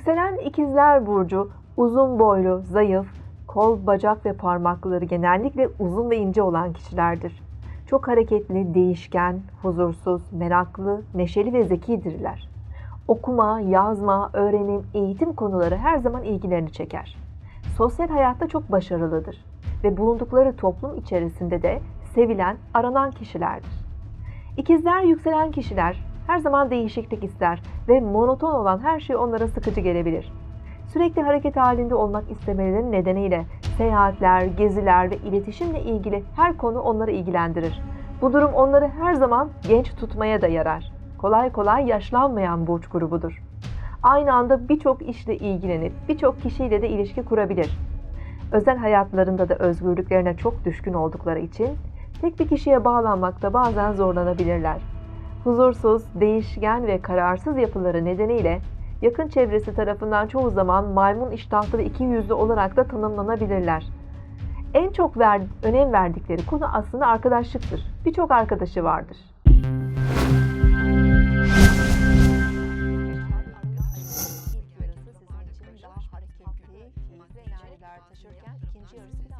Yükselen ikizler burcu uzun boylu, zayıf, kol, bacak ve parmakları genellikle uzun ve ince olan kişilerdir. Çok hareketli, değişken, huzursuz, meraklı, neşeli ve zekidirler. Okuma, yazma, öğrenim, eğitim konuları her zaman ilgilerini çeker. Sosyal hayatta çok başarılıdır ve bulundukları toplum içerisinde de sevilen, aranan kişilerdir. İkizler yükselen kişiler her zaman değişiklik ister ve monoton olan her şey onlara sıkıcı gelebilir. Sürekli hareket halinde olmak istemelerinin nedeniyle seyahatler, geziler ve iletişimle ilgili her konu onları ilgilendirir. Bu durum onları her zaman genç tutmaya da yarar. Kolay kolay yaşlanmayan burç grubudur. Aynı anda birçok işle ilgilenip birçok kişiyle de ilişki kurabilir. Özel hayatlarında da özgürlüklerine çok düşkün oldukları için tek bir kişiye bağlanmakta bazen zorlanabilirler. Huzursuz, değişken ve kararsız yapıları nedeniyle yakın çevresi tarafından çoğu zaman maymun iştahlı ve iki yüzlü olarak da tanımlanabilirler. En çok ver, önem verdikleri konu aslında arkadaşlıktır. Birçok arkadaşı vardır.